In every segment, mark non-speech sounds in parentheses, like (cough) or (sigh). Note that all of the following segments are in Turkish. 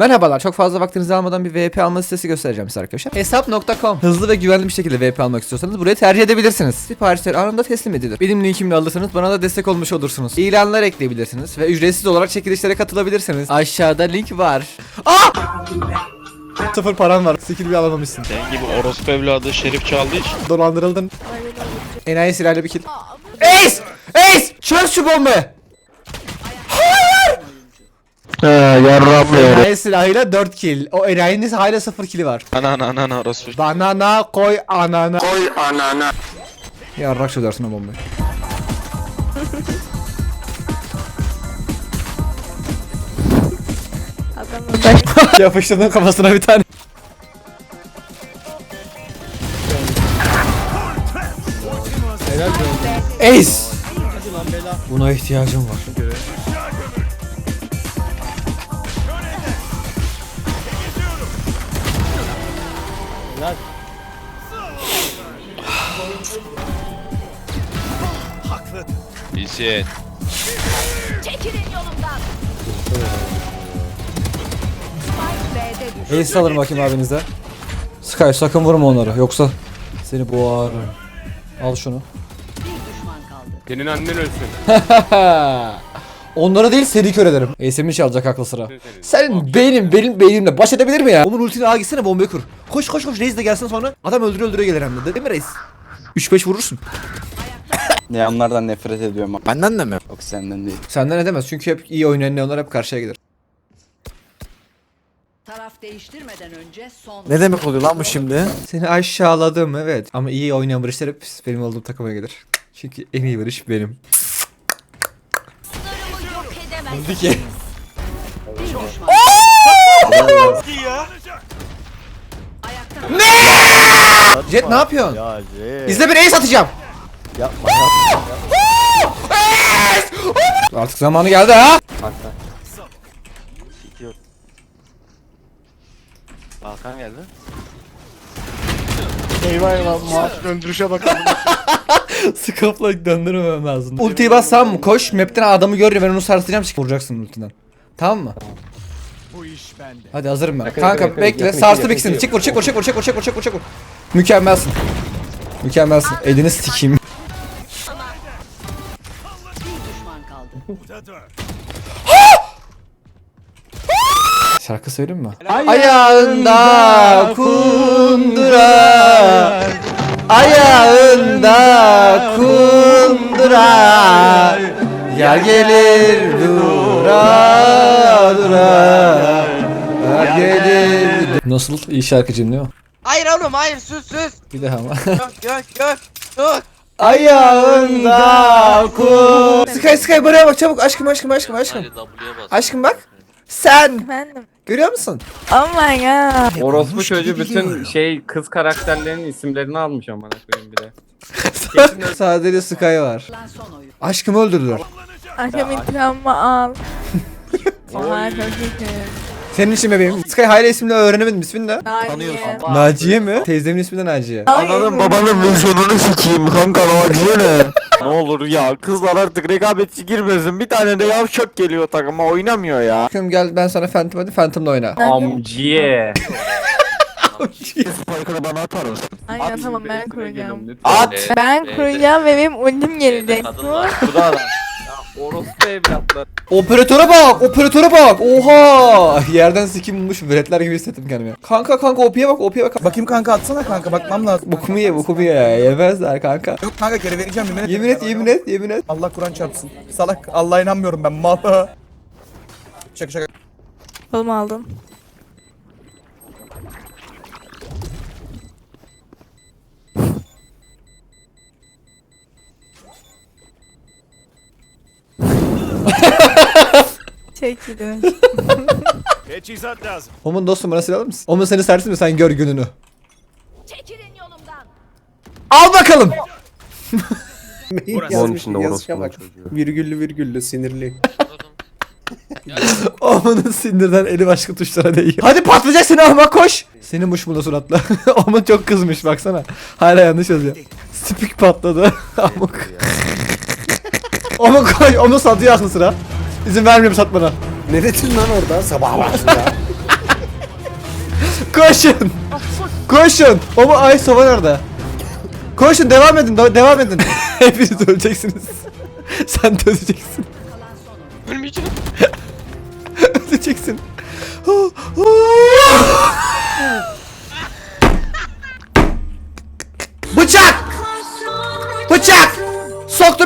Merhabalar çok fazla vaktinizi almadan bir VP alma sitesi göstereceğim size arkadaşlar. Hesap.com Hızlı ve güvenli bir şekilde VP almak istiyorsanız burayı tercih edebilirsiniz. Siparişler anında teslim edilir. Benim linkimle alırsanız bana da destek olmuş olursunuz. İlanlar ekleyebilirsiniz ve ücretsiz olarak çekilişlere katılabilirsiniz. Aşağıda link var. Aa! Sıfır param var. Skill bir alamamışsın. Senin gibi orospu evladı şerif çaldığı için. Dolandırıldın. Enayi silahla bir kill. Ace! Ace! Çöz şu bombayı! Enayi silahıyla 4 kill. O enayinin hala 0 killi var. Ana ana ana ana orospu. Banana koy anana. Koy anana. Yarrak çözersin o bombayı. Yapıştırdın kafasına bir tane. Ace! Buna ihtiyacım var. İyisin. Çekilin yolumdan. Ace alırım bakayım abinize. Sky sakın vurma onları yoksa seni boğar. Al şunu. Bir düşman kaldı. Senin annen ölsün. (laughs) Onları değil seni kör ederim. Ace'imi çalacak aklı sıra. Sen benim benim beynimle baş edebilir mi ya? Onun ultini al gitsene bombayı kur. Koş koş koş Reis de gelsin sonra. Adam öldüre öldüre gelir hem de değil mi Reis? 3-5 vurursun. (coughs) Ya onlardan nefret ediyorum. Benden de mi? Yok senden değil. Senden edemez çünkü hep iyi oynayan neonlar hep karşıya gelir. Taraf değiştirmeden önce son. Ne demek oluyor lan bu şimdi? Seni aşağıladım evet. Ama iyi oynayan barışlar hep benim olduğum takıma gelir. Çünkü en iyi barış benim. Öldü ki. Düşman. Ayakta Jet ne yapıyorsun? Ya Jet. İzle bir ace atacağım. Yapma Artık zamanı geldi ha. Balkan geldi. Eyvah eyvah maaş döndürüşe bakalım. (laughs) (laughs) Scope'la döndürmemem lazım. Ultiyi bassam mı? Koş. Map'ten adamı gör ben onu sarsacağım. Çık vuracaksın ultiden. Tamam mı? Bu iş bende. Hadi hazırım ben. Yakın, Kanka yakın, bekle. yakın, Sarstı yakın, ikisini. yakın. Çık vur çık vur çık vur çık vur çık vur çık vur çık vur. Mükemmelsin. Mükemmelsin. Elini sikeyim. bir düşman kaldı. Şarkı söyleyeyim mi? Ayağında kundura Ayağında kundura Yer gelir dura dura Yer gelir Nasıl? İyi şarkıcıyım değil mi? Hayır oğlum hayır sus sus. Bir daha ama. Yok yok yok. Sus. Ayağında kun Sky Sky buraya bak çabuk aşkım aşkım aşkım aşkım Aşkım bak Sen Efendim. Görüyor musun? Oh my god. Orospu çocuğu bütün şey kız karakterlerinin isimlerini almış amına koyayım bir de. (laughs) Sadece Sky var. Aşkımı öldürdüler Akşam intikamımı al. (laughs) Çok. Senin için bebeğim. Sky Hayra ismini öğrenemedim. İsmin ne? Naciye. Naciye mi? Teyzemin ismi de Naciye. Ananın babanın vizyonunu sikeyim kanka Naciye ne? Ne olur ya kızlar artık rekabetçi girmesin. Bir tane de yavşak geliyor takıma oynamıyor ya. Bakıyorum gel ben sana Phantom hadi Phantom'la oyna. Amciye. Spike'ını bana atar mısın? Aynen tamam ben kuracağım. At! Ben kuracağım ve benim ultim gelecek. Bu. Bu da adam. Orospu evlatlar. Operatöre bak! Operatöre bak! Oha! Yerden sikim bulmuş veletler gibi hissettim kendimi. Kanka kanka OP'ye bak OP'ye bak. Bakayım kanka atsana kanka bakmam lazım. Bokumu ye bokumu ye. Yemezler kanka. Yok kanka geri vereceğim yemin et. Yemin et yemin et yemin et. Allah Kur'an çarpsın. Salak Allah'a inanmıyorum ben mal. (laughs) Şaka şaka. Kolumu aldım. Çekilin. Teçhizat lazım. Omun dostum bana silah alır mısın? Omun seni sersin mi sen gör gününü. Çekilin yolumdan. Al bakalım. (laughs) Onun içinde orospu Virgüllü virgüllü sinirli. (laughs) Omun'un sinirden eli başka tuşlara değiyor. Hadi patlayacak seni ahmak koş. Senin muşmula suratla. (laughs) Omun çok kızmış baksana. Hala yanlış yazıyor. Spik patladı. Amuk. Omun koy. Omun satıyor aklı sıra. İzin vermiyorum satmana. Ne dedin lan orada sabah vakti ya? (laughs) Koşun. Koşun. Ama ay sova nerede? Koşun devam edin de- devam edin. (laughs) Hepiniz öleceksiniz. (laughs) Sen de öleceksin. Ölmeyeceğim. öleceksin. Bıçak!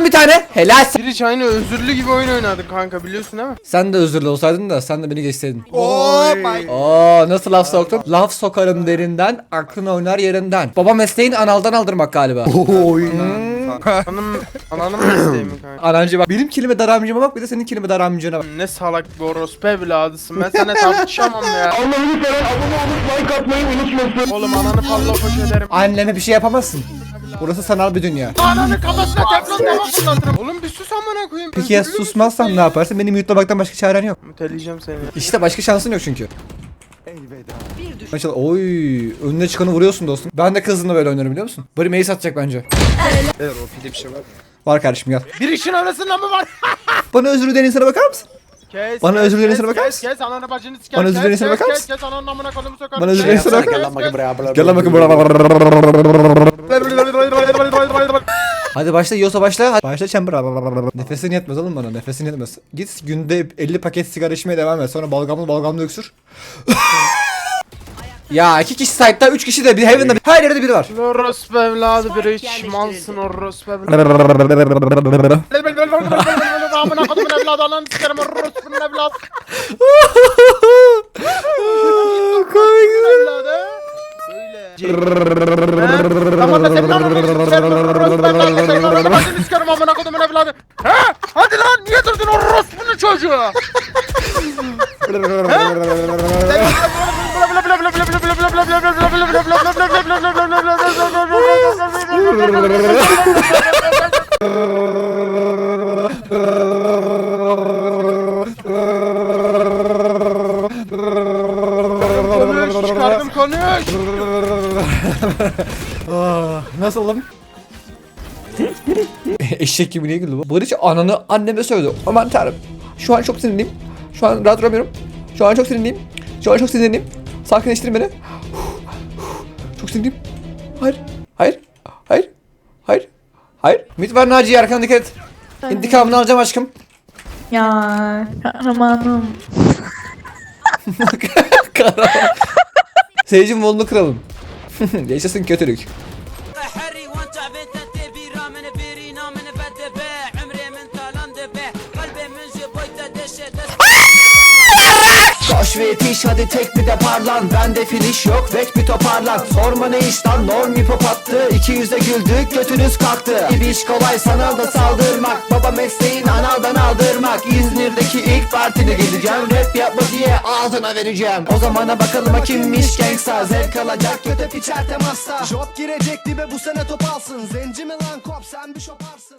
Bir tane. Helal. Biriç aynı özürlü gibi oyun oynadık kanka biliyorsun değil mi? Sen de özürlü olsaydın da sen de beni geçseydin. Oh my. Oo nasıl laf soktun? Laf sokarım derinden, aklın oynar yerinden. Baba mesleğin analdan aldırmak galiba. Anam, ananın (clears throat) mesleği mi kanka? Anancı bak. Benim kelime daramcıma bak bir de senin kelime daramcına bak. Ne salak bir orospu evladısın. Ben seninle tartışamam ya. (laughs) Allah'ını seven abone olup like atmayı unutmasın. Oğlum ananı palla poş ederim. Anneme bir şey yapamazsın. Burası sanal bir dünya. Ananı kafasına teflon tava fırlatırım. Oğlum bir sus amına koyayım. Peki ya Özürlü müsün susmazsam sen ne ya? yaparsın? Beni mute'lamaktan başka çaren yok. Müteleyeceğim seni. İşte başka şansın yok çünkü. Mesela oy önüne çıkanı vuruyorsun dostum. Ben de kızınla böyle oynarım biliyor musun? Bari mail satacak bence. Evet o pide bir şey var. Var kardeşim gel. Bir işin arasında mı var? (laughs) Bana özür dileyen insana bakar mısın? Kes. Bana kes, özür dileyen kes, bakar kes, mısın? Kes ananı bacını siker. Bana özür kes, insana kes, bakar kes, mısın? Kes ananın amına kodumu sokarım. Bana özür Kes, kes, bakar kes, kes. Gel lan bakın Hadi başla yiyorsa başla. Hadi başla chamber. Nefesin yetmez oğlum bana. Nefesin yetmez. Git günde 50 paket sigara içmeye devam et. Sonra balgamlı balgamlı öksür. Ya iki kişi site'da, üç kişi de bir Heaven'da bir her yerde biri var. Orospu evladı bir iç malsın orospu evladı. Amına kodumun evladı ananı sikerim orospunun evladı. Komik. evladı. Böyle. Tamam da senin ananı sikerim orospu evladı. Ananı bacını sikerim amına kodumun evladı. He? Hadi lan niye durdun orospunun çocuğu? Konuş çıkardım konuş. Ah, Nasıl oğlum? Eşek gibi niye güldü bu? Barış ananı anneme söyledi. Aman tanrım. Şu an çok sinirliyim. Şu an rahat duramıyorum. Şu an çok sinirliyim. Şu an çok sinirliyim. Sakinleştirin beni. Sinirliyim. Hayır. Hayır. Hayır. Hayır. Hayır. Mit var Naciye arkana dikkat et. İntikamını alacağım aşkım. Ya kahramanım. (laughs) Kahraman. Seyircinin volunu kıralım. (laughs) Yaşasın kötülük. Koş ve yetiş hadi tek bir de parlan. Bende finish yok vek bir toparlan. Sorma ne iş lan norm hip hop attı. İki yüze güldük götünüz kalktı. Bir iş kolay sanalda saldırmak. Baba mesleğin analdan aldırmak. İzmir'deki ilk partine geleceğim Rap yapma diye ağzına vereceğim. O zamana bakalım kimmiş gangsta. Zevk alacak kötü piçer temasta. Job girecek dibe bu sene top alsın. Zenci mi lan kop? Sen bir şoparsın